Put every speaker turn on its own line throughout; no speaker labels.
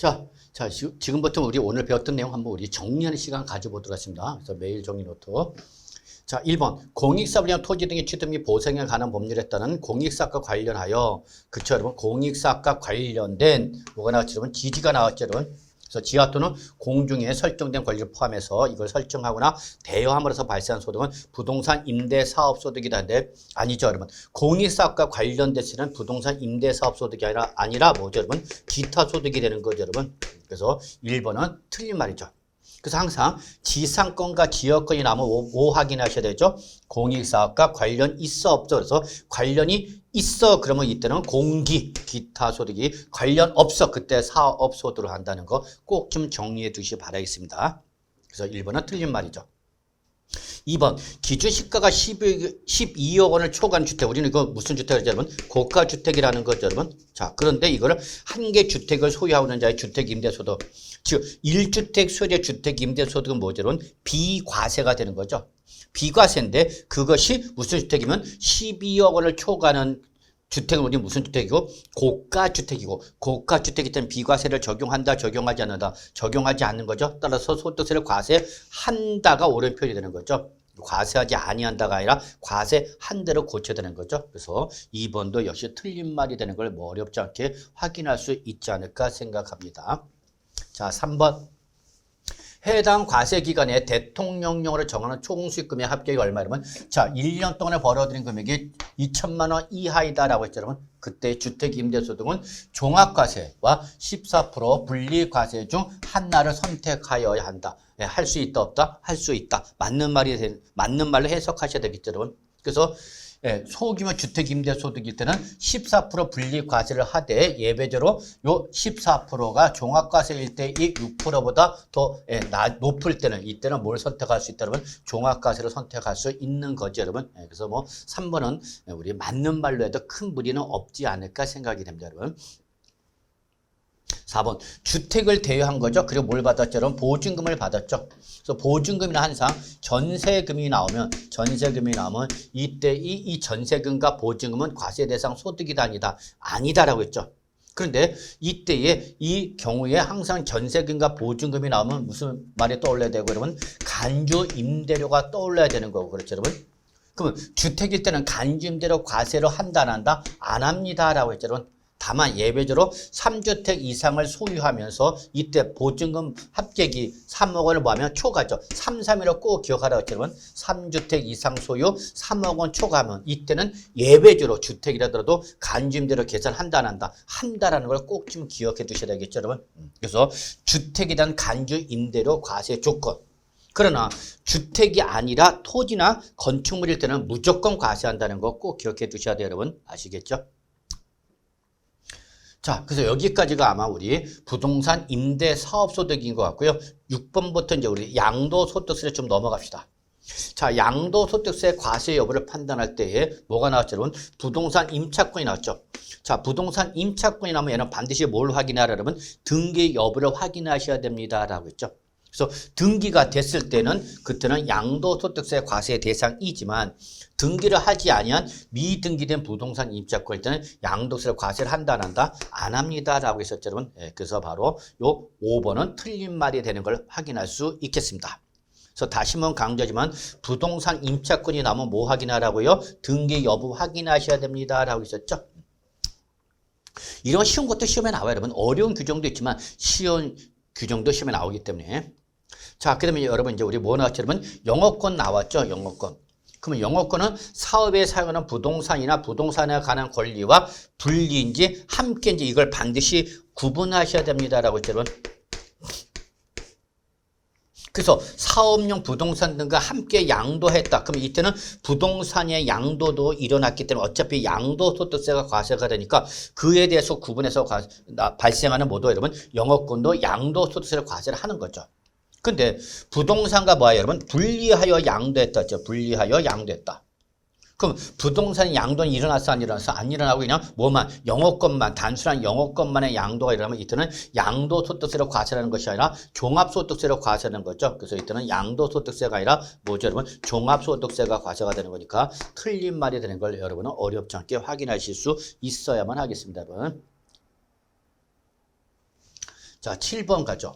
자, 자, 지- 지금부터 우리 오늘 배웠던 내용 한번 우리 정리하는 시간 가져보도록 하겠습니다. 그래서 매일 정리 노트. 자, 1번. 공익사업이나 토지 등의 취득 및 보상에 관한 법률에 따른 공익사업과 관련하여, 그쵸, 여러분? 공익사업과 관련된, 뭐가 나왔죠, 여러분? 지지가 나왔죠, 여러분? 그래서 지하 또는 공중에 설정된 권리를 포함해서 이걸 설정하거나 대여함으로써 발생한 소득은 부동산 임대 사업 소득이라는데 아니죠, 여러분. 공익사업과 관련돼서는 부동산 임대 사업 소득이 아니라 아니라 뭐죠, 여러분? 기타 소득이 되는 거죠, 여러분. 그래서 1번은 틀린 말이죠. 그래서 항상 지상권과 지역권이 나면 뭐, 뭐 확인하셔야 되죠? 공익사업과 관련 있어 없어. 그래서 관련이 있어 그러면 이때는 공기 기타 소득이 관련 없어 그때 사업 소득을 한다는 거 꼭 좀 정리해 두시 기 바라겠습니다. 그래서 1번은 틀린 말이죠. 2번 기준 시가가 12, 12억 원을 초과한 주택. 우리는 이거 무슨 주택이죠 여러분? 고가 주택이라는 거죠 여러분? 자 그런데 이거를 한 개 주택을 소유하고 있는 자의 주택 임대소득. 즉 1주택 소유의 주택 임대소득은 뭐죠 여러분? 비과세가 되는 거죠. 비과세인데 그것이 무슨 주택이면 12억 원을 초과하는 주택은 우리 무슨 주택이고? 고가 주택이고. 고가 주택이 때문에 비과세를 적용한다 적용하지 않는다. 적용하지 않는 거죠? 따라서 소득세를 과세한다가 옳은 표현이 되는 거죠. 과세하지 아니한다가 아니라 과세한 대로 고쳐야 되는 거죠. 그래서 2번도 역시 틀린 말이 되는 걸 뭐 어렵지 않게 확인할 수 있지 않을까 생각합니다. 자 3번 해당 과세 기간에 대통령령으로 정하는 총 수익금의 합격이 얼마냐면 자 1년 동안에 벌어들인 금액이 2천만 원 이하이다라고 했죠. 여러분 그때 주택 임대소득은 종합과세와 14% 분리과세 중 하나를 선택하여야 한다. 예, 할수 있다 없다 할 수 있다. 맞는 말이 되, 맞는 말로 해석하셔야 되겠죠 여러분. 그래서 예, 소규모 주택 임대 소득일 때는 14% 분리 과세를 하되 예외적으로 요 14%가 종합과세일 때 이 6%보다 더 예, 나, 높을 때는 이때는 뭘 선택할 수 있다 여러분 종합과세를 선택할 수 있는 거죠 여러분. 예, 그래서 뭐 3번은 우리 맞는 말로 해도 큰 무리는 없지 않을까 생각이 됩니다 여러분 4번 주택을 대여한 거죠. 그리고 뭘 받았죠? 여러분 보증금을 받았죠. 그래서 보증금이나 항상 전세금이 나오면 전세금이 나오면 이때 이, 이 전세금과 보증금은 과세 대상 소득이다 아니다. 아니다라고 했죠. 그런데 이때에 이 경우에 항상 전세금과 보증금이 나오면 무슨 말이 떠올라야 되고 여러분 간주 임대료가 떠올라야 되는 거고 그렇죠 여러분 그러면 주택일 때는 간주 임대료 과세를 한다 안 한다 안 합니다라고 했죠 여러분 다만 예외적으로 3주택 이상을 소유하면서 이때 보증금 합격이 3억 원을 뭐하면 초과죠. 3, 3일을 꼭 기억하라고. 여러분 3주택 이상 소유 3억 원 초과하면 이때는 예외적으로 주택이라더라도 간주임대로 계산한다 안 한다 한다라는 걸 꼭 좀 기억해 두셔야 되겠죠. 여러분 음, 그래서 주택에 대한 간주임대료 과세 조건 그러나 주택이 아니라 토지나 건축물일 때는 무조건 과세한다는 거 꼭 기억해 두셔야 돼요. 여러분 아시겠죠? 자, 그래서 여기까지가 아마 우리 부동산 임대 사업 소득인 것 같고요. 6번부터 이제 우리 양도 소득세를 좀 넘어갑시다. 자, 양도 소득세 과세 여부를 판단할 때에 뭐가 나왔죠, 여러분? 부동산 임차권이 나왔죠. 자, 부동산 임차권이 나오면 얘는 반드시 뭘 확인하라, 여러분? 등기 여부를 확인하셔야 됩니다라고 했죠. 그래서 등기가 됐을 때는 그때는 양도소득세 과세 대상이지만 등기를 하지 아니한 미등기된 부동산 임차권일 때는 양도세를 과세를 한다 안 한다? 안 합니다라고 했었죠 여러분 예, 그래서 바로 요 5번은 틀린 말이 되는 걸 확인할 수 있겠습니다. 그래서 다시 한번 강조하지만 부동산 임차권이 나오면 뭐 확인하라고요? 등기 여부 확인하셔야 됩니다라고 했었죠? 이런 쉬운 것도 시험에 나와요 여러분. 어려운 규정도 있지만 쉬운 규정도 시험에 나오기 때문에 자, 그 다음에 여러분 이제 우리 뭐? 여러분 영어권 나왔죠? 영어권. 그러면 영어권은 사업에 사용하는 부동산이나 부동산에 관한 권리와 분리인지 함께 인지 이걸 반드시 구분하셔야 됩니다라고 여러분. 그래서 사업용 부동산 등과 함께 양도했다. 그러면 이때는 부동산의 양도도 일어났기 때문에 어차피 양도 소득세가 과세가 되니까 그에 대해서 구분해서 발생하는 모두 여러분 영어권도 양도 소득세를 과세를 하는 거죠. 근데 부동산과 뭐야 여러분? 분리하여 양도했다. 죠 분리하여 양도했다. 그럼 부동산 양도는 일어났어 안 일어났어? 안 일어나고 그냥 뭐만 영업권만 단순한 영업권만의 양도가 일어나면 이때는 양도소득세로 과세하는 것이 아니라 종합소득세로 과세하는 거죠. 그래서 이때는 양도소득세가 아니라 뭐죠 여러분? 종합소득세가 과세가 되는 거니까 틀린 말이 되는 걸 여러분은 어렵지 않게 확인하실 수 있어야만 하겠습니다. 여러분. 자, 7번 가죠.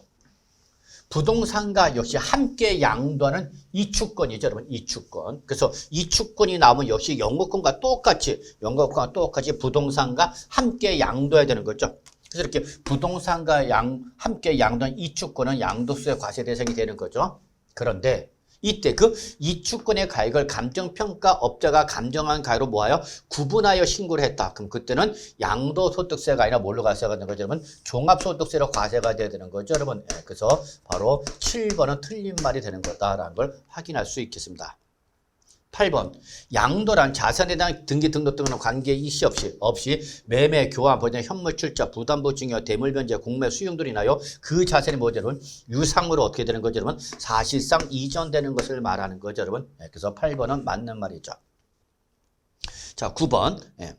부동산과 역시 함께 양도하는 이축권이죠, 여러분. 이축권. 그래서 이축권이 나오면 역시 영국권과 똑같이, 영국권과 똑같이 부동산과 함께 양도해야 되는 거죠. 그래서 이렇게 부동산과 양, 함께 양도한 이축권은 양도세의 과세 대상이 되는 거죠. 그런데 이때 그 이축권의 가액을 감정평가 업자가 감정한 가액으로 모아요 구분하여 신고를 했다. 그럼 그때는 양도소득세가 아니라 뭘로 과세가 되는 거죠, 여러분? 종합소득세로 과세가 돼야 되는 거죠, 여러분. 예, 그래서 바로 7번은 틀린 말이 되는 거다라는 걸 확인할 수 있겠습니다. 8번. 양도란 자산에 대한 등기 등록 등은 관계 이시 없이 없이 매매 교환 보전 현물 출자 부담보 증여 대물 변제 공매 수용 등이 나요 그 자산이 뭐죠 여러분 유상으로 어떻게 되는 거죠 여러분? 사실상 이전되는 것을 말하는 거죠 여러분? 네, 그래서 8번은 맞는 말이죠. 자 9번. 예.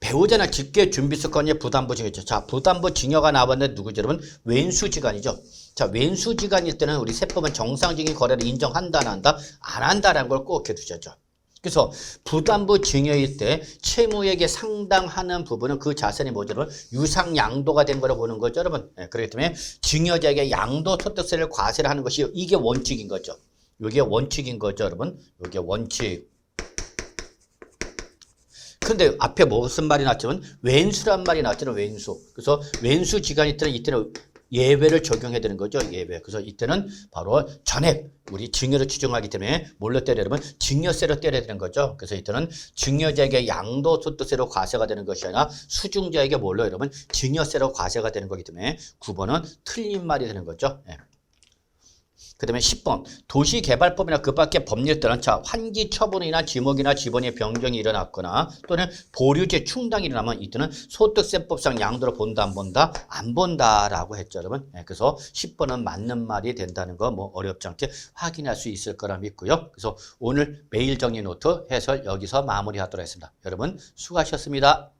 배우자나 직계 준비수권의 부담보 증여죠. 자, 부담보 증여가 나왔는데 누구죠, 여러분? 왼수지간이죠. 자, 왼수지간일 때는 우리 세법은 정상적인 거래를 인정한다, 안 한다, 안 한다라는 걸 꼭 해두셔죠. 그래서 부담부 증여일 때 채무에게 상당하는 부분은 그 자산이 뭐죠, 여러분? 유상양도가 된 거라고 보는 거죠, 여러분. 네, 그렇기 때문에 증여자에게 양도소득세를 과세를 하는 것이 이게 원칙인 거죠. 이게 원칙인 거죠, 여러분. 이게 원칙. 근데 앞에 무슨 말이 나왔냐면 왼수란 말이 나왔잖아요. 왼수. 그래서 왼수 지간이 있다는 이때는 예외를 적용해야 되는 거죠. 예외. 그래서 이때는 바로 전액 우리 증여를 추정하기 때문에 뭘로 때려야 되면 증여세로 때려야 되는 거죠. 그래서 이때는 증여자에게 양도소득세로 과세가 되는 것이 아니라 수중자에게 뭘로 여러분 증여세로 과세가 되는 거기 때문에 9번은 틀린 말이 되는 거죠. 예. 그 다음에 10번. 도시개발법이나 그 밖의 법률에 따른 자 환기 처분이나 지목이나 지번의 변경이 일어났거나 또는 보류제 충당이 일어나면 이때는 소득세법상 양도를 본다 안 본다? 안 본다라고 했죠 여러분. 네, 그래서 10번은 맞는 말이 된다는 거 뭐 어렵지 않게 확인할 수 있을 거라 믿고요. 그래서 오늘 매일 정리 노트 해설 여기서 마무리하도록 하겠습니다. 여러분 수고하셨습니다